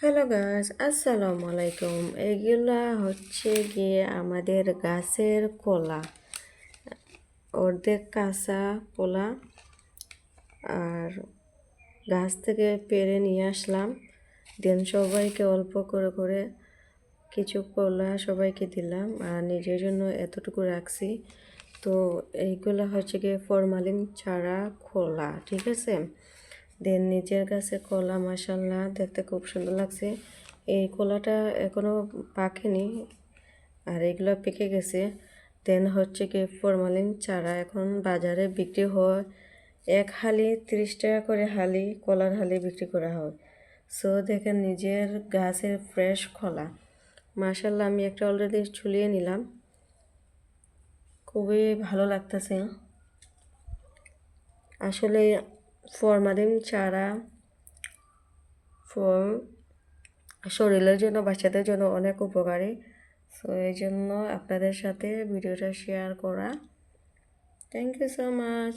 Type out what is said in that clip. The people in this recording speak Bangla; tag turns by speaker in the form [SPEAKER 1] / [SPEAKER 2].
[SPEAKER 1] হ্যালো গাছ আসসালামু আলাইকুম। এগুলা হচ্ছে গিয়ে আমাদের গাছের কলা। অর্ধেক কাঁচা কলা আর গাছ থেকে পেরে নিয়ে আসলাম। দেন সবাইকে অল্প করে করে কিছু কলা সবাইকে দিলাম আর নিজের জন্য এতটুকু রাখছি। তো এইগুলো হচ্ছে গিয়ে ফরমালিন ছাড়া খোলা ঠিক আছে? দেন নিচের কাছে কলা মাসাল্লাহ দেখতে খুব সুন্দর লাগছে। এই কলাটা এখনও পাকেনি, আর এগুলো পেকে গেছে। দেন হচ্ছে কি ফরমালিন চারা এখন বাজারে বিক্রি হয়। এক হালি তিরিশ টাকা করে হালি, কলার হালি বিক্রি করা হয়। সো দেখেন নিজের গাছের ফ্রেশ কলা। মাসাল্লাহ আমি একটা অলরেডি ছুলিয়ে নিলাম। খুবই ভালো লাগতেছে। আসলে ফরমালিন ছাড়া ফল শরীরের জন্য, বাচ্চাদের জন্য অনেক উপকারী। সো এই জন্য আপনাদের সাথে ভিডিওটা শেয়ার করা। Thank you so much